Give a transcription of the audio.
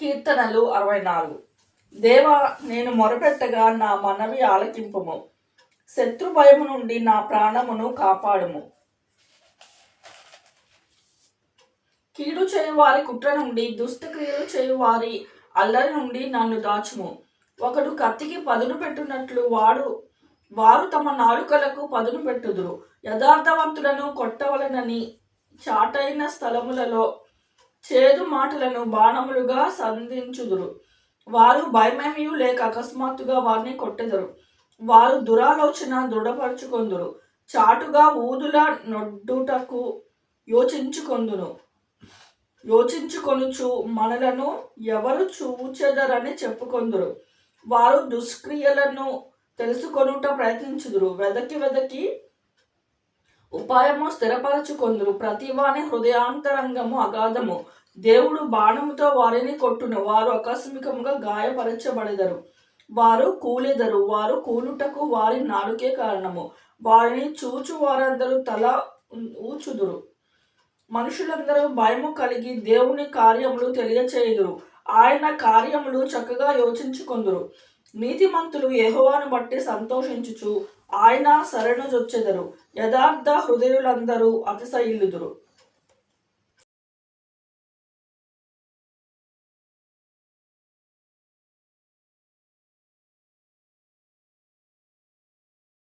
కీర్తనలు అరవై నాలుగు. దేవా నేను మొరపెట్టగా నా మనవి ఆలకింపుము. శత్రు భయము నుండి నా ప్రాణమును కాపాడుము. కీడు చేయువారి కుట్ర నుండి దుష్టక్రియలు చేయువారి అల్లరి నుండి నన్ను దాచుము. ఒకడు కత్తికి పదును పెట్టునట్లు వాడు వారు తమ నాలుకలకు పదును పెట్టుదురు. యథార్థవంతులను కొట్టవలనని చాటైన స్థలములలో చేదు మాటలను బాణములుగా సంధించుదురు. వారు భయమేమియు లేక అకస్మాత్తుగా వారిని కొట్టెదరు. వారు దురాలోచన దృఢపరుచుకొందురు. చాటుగా ఊదుల నొడ్డుటకు యోచించుకొందును. యోచించుకొనుచు మనలను ఎవరు చూచెదరని చెప్పుకొందురు. వారు దుష్క్రియలను తెలుసుకొనుట ప్రయత్నించుదురు. వెదకి వెదకి ఉపాయము స్థిరపరచుకొందురు. ప్రతివాని హృదయాంతరంగము అగాధము. దేవుడు బాణముతో వారిని కొట్టును. వారు ఆకస్మికముగా గాయపరచబడెదరు. వారు కూలెదరు. వారు కూలుటకు వారి నాలుకే కారణము. వారిని చూచు వారందరూ తల ఊచుదురు. మనుషులందరూ భయము కలిగి దేవుని కార్యములు తెలియచేయుదురు. ఆయన కార్యములు చక్కగా యోచించుకొందురు. నీతిమంతులు యెహోవాను బట్టి సంతోషించుచు ఆయన శరణు జొచ్చెదరు. యథార్థ హృదయులందరూ అతిశయిల్లుదురు.